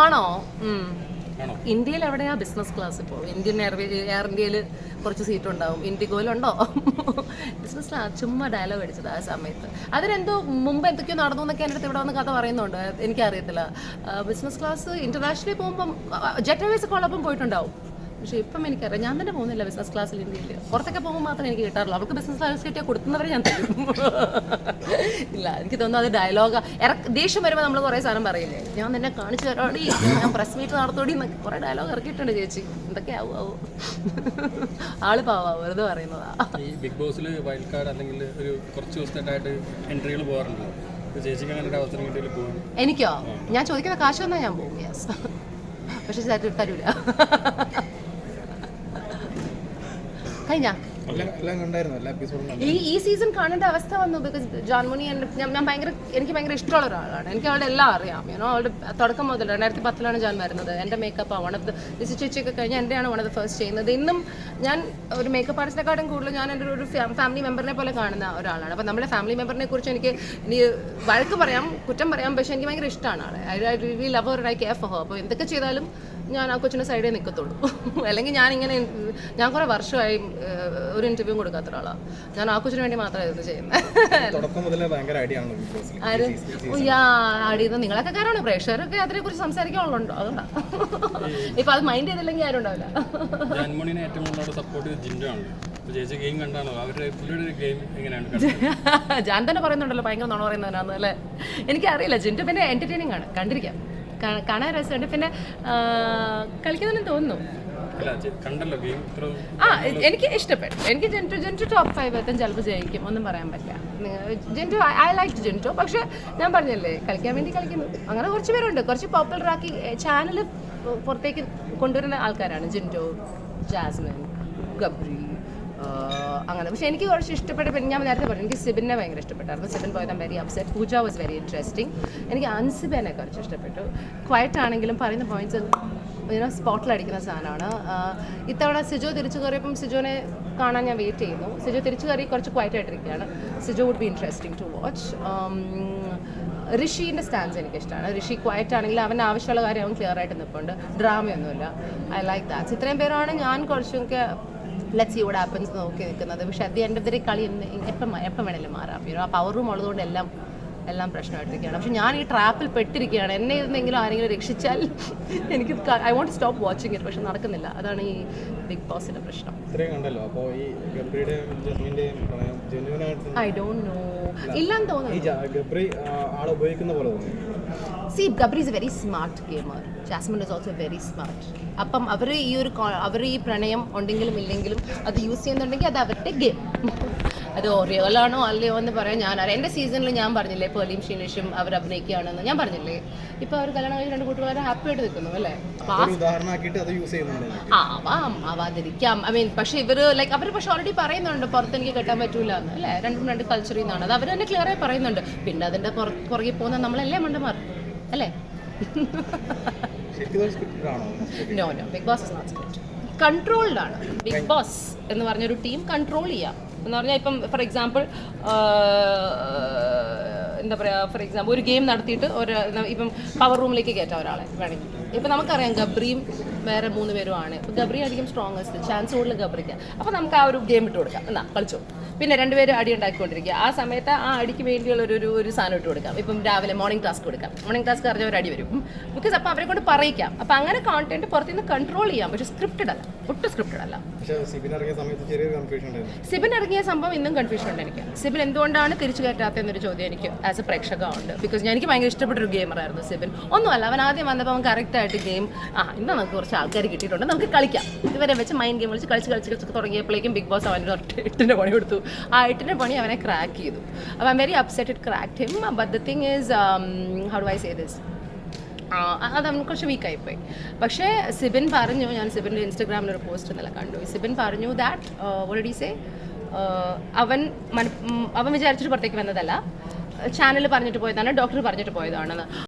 ആണോ? ഇന്ത്യയിൽ എവിടെയാ ബിസിനസ് ക്ലാസ് ഇപ്പോൾ ഇന്ത്യൻ എയർവേസ് എയർ ഇന്ത്യയിൽ കുറച്ച് സീറ്റ് ഉണ്ടാവും. ഇൻഡിഗോയിലുണ്ടോ ബിസിനസ് ക്ലാസ് ചുമ്മാ ഡയലോഗ് അടിച്ചത് ആ സമയത്ത്. അതിനെന്തോ മുമ്പ് എന്തൊക്കെയോ നടന്നു എന്നൊക്കെ എന്റെ അടുത്ത് ഇവിടെ വന്ന് കഥ പറയുന്നുണ്ട്. എനിക്കറിയത്തില്ല. ബിസിനസ് ക്ലാസ് ഇന്റർനാഷണലി പോകുമ്പം ജെറ്റ് എയർവേസ് ഒക്കെ ഉള്ളപ്പം പോയിട്ടുണ്ടാവും. പക്ഷേ ഇപ്പം എനിക്കറിയാം. ഞാൻ തന്നെ പോകുന്നില്ല ബിസിനസ് ക്ലാസ്സിൽ ഇന്ത്യയിൽ. പുറത്തൊക്കെ പോകുമ്പോൾ മാത്രമേ എനിക്ക് കിട്ടാറുള്ളൂ. അവൾക്ക് ബിസിനസ് ക്ലാസ് കിട്ടിയാൽ കൊടുക്കുന്നവരെ ഞാൻ തരും. ഇല്ല എനിക്ക് തോന്നുന്നു അത് ഡയലോഗ് ദേഷ്യം വരുമ്പോൾ നമ്മൾ കുറേ സാധനം പറയില്ലേ? ഞാൻ തന്നെ കാണിച്ചു തരാടി ഞാൻ പ്രസ് മീറ്റ് നടത്തോടി എന്നൊക്കെ കുറേ ഡയലോഗ് ഇറക്കിയിട്ടുണ്ട് ചേച്ചി. എന്തൊക്കെ ആവും ആവും. ആൾ പാവാ വെറുതെ പറയുന്നതാ. ഈ ബിഗ് ബോസിൽ വൈൽഡ് കാർഡ് അല്ലെങ്കിൽ ഒരു കുറച്ച് ദിവസത്തേക്കായിട്ട് എൻട്രികൾ പോകാറുണ്ട് ചേച്ചിക്ക് അങ്ങനെ ഒരു അവസരം കിട്ടിയാൽ പോകും എനിക്കോ? ഞാൻ ചോദിക്കുന്ന കാശ് വന്നാൽ ഞാൻ പോകും യെസ് പക്ഷെ തരു- തരൂല. കഴിഞ്ഞ? ഈ ഈ സീസൺ കാണേണ്ട അവസ്ഥ വന്നു ബിക്കോസ് ജോൺമുണി ഞാൻ ഭയങ്കര എനിക്ക് ഭയങ്കര ഇഷ്ടമുള്ള ഒരാളാണ്. എനിക്ക് അവളുടെ എല്ലാം അറിയാം. യൂനോ അവളുടെ തുടക്കം മുതൽ രണ്ടായിരത്തി പത്തിലാണ് ഞാൻ വരുന്നത്. എന്റെ മേക്കപ്പ് വൺ ഓഫ് ദ ചേച്ചിയൊക്കെ കഴിഞ്ഞ് എന്റെയാണ് വൺ ഓഫ് ദ ഫസ്റ്റ് ചെയ്യുന്നത്. ഇന്നും ഞാൻ ഒരു മേക്കപ്പ് ആർട്ടിസ്റ്റിനെക്കാട്ടും കൂടുതൽ ഞാൻ എന്റെ ഒരു ഫാമിലി മെമ്പറിനെ പോലെ കാണുന്ന ഒരാളാണ്. അപ്പോൾ നമ്മുടെ ഫാമിലി മെമ്പറിനെ കുറിച്ച് എനിക്ക് ഇനി വഴക്ക് പറയാം കുറ്റം പറയാം പക്ഷേ എനിക്ക് ഭയങ്കര ഇഷ്ടമാണ് ആളെ. I really love I care for her അപ്പോൾ എന്തൊക്കെ ചെയ്താലും ഞാൻ ആ കൊച്ചിന്റെ സൈഡേ നിൽക്കത്തുള്ളൂ അല്ലെങ്കിൽ ഞാൻ ഇങ്ങനെ ഞാൻ കുറേ വർഷമായി ഒരു ഇന്റർവ്യൂ കൊടുക്കാത്ത ഒരാളാണ് ഞാൻ ആ കൊച്ചിന് വേണ്ടി മാത്രമായിരുന്നു ഇത് ചെയ്യുന്നത് യാ ആടിയത് നിങ്ങളൊക്കെ കാരണം പ്രേക്ഷകരൊക്കെ അതിനെക്കുറിച്ച് സംസാരിക്കാനുള്ളതുണ്ടോ. അതുകൊണ്ടാണ് ഇപ്പൊ അത് മൈൻഡ് ചെയ്തില്ലെങ്കിൽ ആരും ഉണ്ടാവില്ല. ഏറ്റവും കൂടുതൽ സപ്പോർട്ട് ജിൻഡോ ആണ്. ജാൻ തന്നെ പറയുന്നുണ്ടല്ലോ ഭയങ്കര നുണ പറയുന്നതിനാന്ന് അല്ലേ? എനിക്കറിയില്ല ജിൻഡു പിന്നെ എന്റർടൈനിങ് ആണ്. കണ്ടിരിക്കാം. കാണാൻ രസമുണ്ട്. പിന്നെ കളിക്കുന്നതിനും തോന്നുന്നു. ആ എനിക്ക് ഇഷ്ടപ്പെട്ടു. എനിക്ക് ജെന്റു ജെന്റു ടോപ്പ് ഫൈവ് എത്തും ചിലപ്പോൾ ജയിക്കും. ഒന്നും പറയാൻ പറ്റില്ല. ജെന്റു ഐ ലൈക്ക് ജെന്റു പക്ഷെ ഞാൻ പറഞ്ഞല്ലേ കളിക്കാൻ വേണ്ടി കളിക്കുന്നു. അങ്ങനെ കുറച്ച് പേരുണ്ട്. കുറച്ച് പോപ്പുലർ ആക്കി ചാനൽ പുറത്തേക്ക് കൊണ്ടുവരുന്ന ആൾക്കാരാണ് ജെന്റു ജാസ്മിൻ ഗബ്രി അങ്ങനെ. പക്ഷേ എനിക്ക് കുറച്ച് ഇഷ്ടപ്പെട്ട പിന്നെ ഞാൻ നേരത്തെ പറഞ്ഞു എനിക്ക് സിബിനെ ഭയങ്കര ഇഷ്ടപ്പെട്ടായിരുന്നു. സിബിൻ പോയത് very upset Pooja was very interesting എനിക്ക് അൻസിബനെ കുറച്ച് ഇഷ്ടപ്പെട്ടു. ക്വയറ്റ് ആണെങ്കിലും പറയുന്ന പോയിന്റ്സ് ഇങ്ങനെ സ്പോട്ടിലടിക്കുന്ന സാധനമാണ്. ഇത്തവണ സിജോ തിരിച്ചു കയറിയപ്പം സിജോനെ കാണാൻ ഞാൻ വെയിറ്റ് ചെയ്യുന്നു. സിജോ തിരിച്ചു കയറി കുറച്ച് quiet ആയിട്ടിരിക്കുകയാണ്. Sijo would be interesting to watch ഋഷീന്റെ stance എനിക്ക് ഇഷ്ടമാണ് ഋഷി ക്വയറ്റ് ആണെങ്കിൽ അവൻ ആവശ്യമുള്ള കാര്യം അവൻ ക്ലിയർ ആയിട്ട് നിൽപ്പുണ്ട് ഡ്രാമയൊന്നുമില്ല ഐ ലൈക്ക് ദാറ്റ്സ് ഇത്രയും പേരാണ് ഞാൻ കുറച്ചൊക്കെ ലെറ്റ്സ് യു ആപ്പൻസ് നോക്കി നിൽക്കുന്നത്. പക്ഷെ അത് എന്റെ ഇതിൽ കളി എപ്പം എപ്പം വേണേലും മാറാം. ആ പവർ റൂം ഉള്ളതുകൊണ്ട് എല്ലാം എല്ലാം പ്രശ്നമായിട്ടിരിക്കുകയാണ്. പക്ഷെ ഞാൻ ഈ ട്രാപ്പിൽ പെട്ടിരിക്കുകയാണ്. എന്നെ ഇരുന്നെങ്കിലും ആരെങ്കിലും രക്ഷിച്ചാൽ എനിക്ക് I won't stop watching it പക്ഷെ നടക്കുന്നില്ല. അതാണ് ഈ ബിഗ് ബോസിന്റെ പ്രശ്നം. കണ്ടല്ലോ. അപ്പോൾ ഈ ഐ ഡോണ്ട് നോ ഇല്ലാന്ന് തോന്നുന്നു. ഗബ്രി ആളെ ഉപയോഗിക്കുന്ന പോലെ see Gabri is very smart gamer Jasmine is also very smart അപ്പം അവർ ഈ ഒരു അവർ ഈ പ്രണയം ഉണ്ടെങ്കിലും ഇല്ലെങ്കിലും അത് യൂസ് ചെയ്യുന്നുണ്ടെങ്കിൽ അത് അവരുടെ ഗെയിം അത് ഓറിയോലാണോ ആണോ അല്ലയോ എന്ന് പറയാൻ ഞാൻ അറിയാം. എന്റെ സീസണിൽ ഞാൻ പറഞ്ഞില്ലേ പേർലിയും ഷീനിഷും അവർ അഭിനയിക്കുകയാണെന്ന് ഞാൻ പറഞ്ഞില്ലേ? ഇപ്പോൾ അവർ കല്യാണം കഴിഞ്ഞ് രണ്ട് കൂട്ടുകാരെ ഹാപ്പി ആയിട്ട് നിൽക്കുന്നു അല്ലേ? ആവാം ആവാതിരിക്കാം ഐ മീൻ പക്ഷെ ഇവർ ലൈക്ക് അവർ പക്ഷെ ഓൾറെഡി പറയുന്നുണ്ട് പുറത്ത് എനിക്ക് കെട്ടാൻ പറ്റൂല എന്ന് അല്ലേ? രണ്ടും രണ്ട് കൾച്ചറിൽ നിന്നാണ്. അത് അവർ തന്നെ ക്ലിയർ ആയി പറയുന്നുണ്ട്. പിന്നെ അതിന്റെ പുറ- പുറകെ പോകുന്ന നമ്മളല്ലേ മണ്ടന്മാർ? അല്ലേ? No no big boss is not script controlled ആണ്. ബിഗ് ബോസ് എന്ന് പറഞ്ഞൊരു ടീം കൺട്രോൾ ചെയ്യാം. എന്ന് പറഞ്ഞാൽ ഇപ്പം ഫോർ എക്സാമ്പിൾ എന്താ പറയുക ഫോർ എക്സാമ്പിൾ ഒരു ഗെയിം നടത്തിയിട്ട് ഒരു ഇപ്പം പവർ റൂമിലേക്ക് കയറ്റാം ഒരാളെ വേണമെങ്കിൽ. ഇപ്പം നമുക്കറിയാം ഗബ്രിയും വേറെ മൂന്ന് പേരും ആണ് ഇപ്പം ഗബ്രി ആയിരിക്കും സ്ട്രോങ്ങസ്റ്റ് ചാൻസ് കൂടുതൽ ഗബ്രിക്ക്. അപ്പോൾ നമുക്ക് ആ ഒരു ഗെയിം ഇട്ട് കൊടുക്കാം. എന്നാ കളിച്ചോ. പിന്നെ രണ്ടുപേരും അടി ഉണ്ടാക്കിക്കൊണ്ടിരിക്കുക. ആ സമയത്ത് ആ അടിക്ക് വേണ്ടിയുള്ള ഒരു ഒരു സാധനം ഇട്ട് കൊടുക്കാം. ഇപ്പം രാവിലെ മോർണിംഗ് ടാസ്ക് കൊടുക്കാം. മോർണിംഗ് ടാസ്ക് അറിഞ്ഞ ഒരു അടി വരും. ബിക്കോസ് അപ്പോൾ അവരെ കൊണ്ട് പറയിക്കാം. അപ്പോൾ അങ്ങനെ കോണ്ടന്റ് പുറത്തുനിന്ന് കൺട്രോൾ ചെയ്യാം. പക്ഷെ സ്ക്രിപ്റ്റഡ് അല്ല. ഒട്ടും സ്ക്രിപ്റ്റഡ് അല്ല. സിബിൻ ഇറങ്ങിയ സംഭവം ഇന്നും കൺഫ്യൂഷൻ ഉണ്ട് എനിക്ക്. സിബിൻ എന്തുകൊണ്ടാണ് തിരിച്ചു കയറ്റാത്തതെന്നൊരു ചോദ്യം എനിക്ക് ആസ് എ പ്രേക്ഷക ഉണ്ട് ബിക്കോസ് എനിക്ക് ഭയങ്കര ഇഷ്ടപ്പെട്ട ഒരു ഗെയിമറായിരുന്നു സിബിൻ. ഒന്നുമല്ല അവൻ ആദ്യം വന്നപ്പോൾ അവൻ കറക്റ്റ് ആയിട്ട് ഗെയിം ആ ഇന്ന് നമുക്ക് കുറച്ച് ആൾക്കാർ കിട്ടിയിട്ടുണ്ട്. നമുക്ക് കളിക്കാം. ഇവരെ വെച്ച് മൈൻഡ് ഗെയിം കളിച്ച് കളിച്ച് കളിച്ച് കളിച്ച് തുടങ്ങിയപ്പോഴേക്കും ബിഗ് ബോസ് അവന്റെ എട്ടിന്റെ പണി കൊടുത്തു. ആ എട്ടിന്റെ പണി അവനെ ക്രാക്ക് ചെയ്തു. അപ്പോൾ I very upset it cracked him but the thing is how do I say this അത് അവന് കുറച്ച് വീക്കായി പോയി പക്ഷേ സിബിൻ പറഞ്ഞു ഞാൻ സിബിന്റെ ഇൻസ്റ്റഗ്രാമിൽ ഒരു പോസ്റ്റ് എന്നല്ല കണ്ടു. സിബിൻ പറഞ്ഞു ദാറ്റ് ഓൾറെഡി സേ അവൻ അവൻ വിചാരിച്ചിട്ട് പുറത്തേക്ക് വന്നതല്ല. ചാനൽ പറഞ്ഞിട്ട് പോയതാണ് ഡോക്ടർ പറഞ്ഞിട്ട് പോയതാണെന്ന്.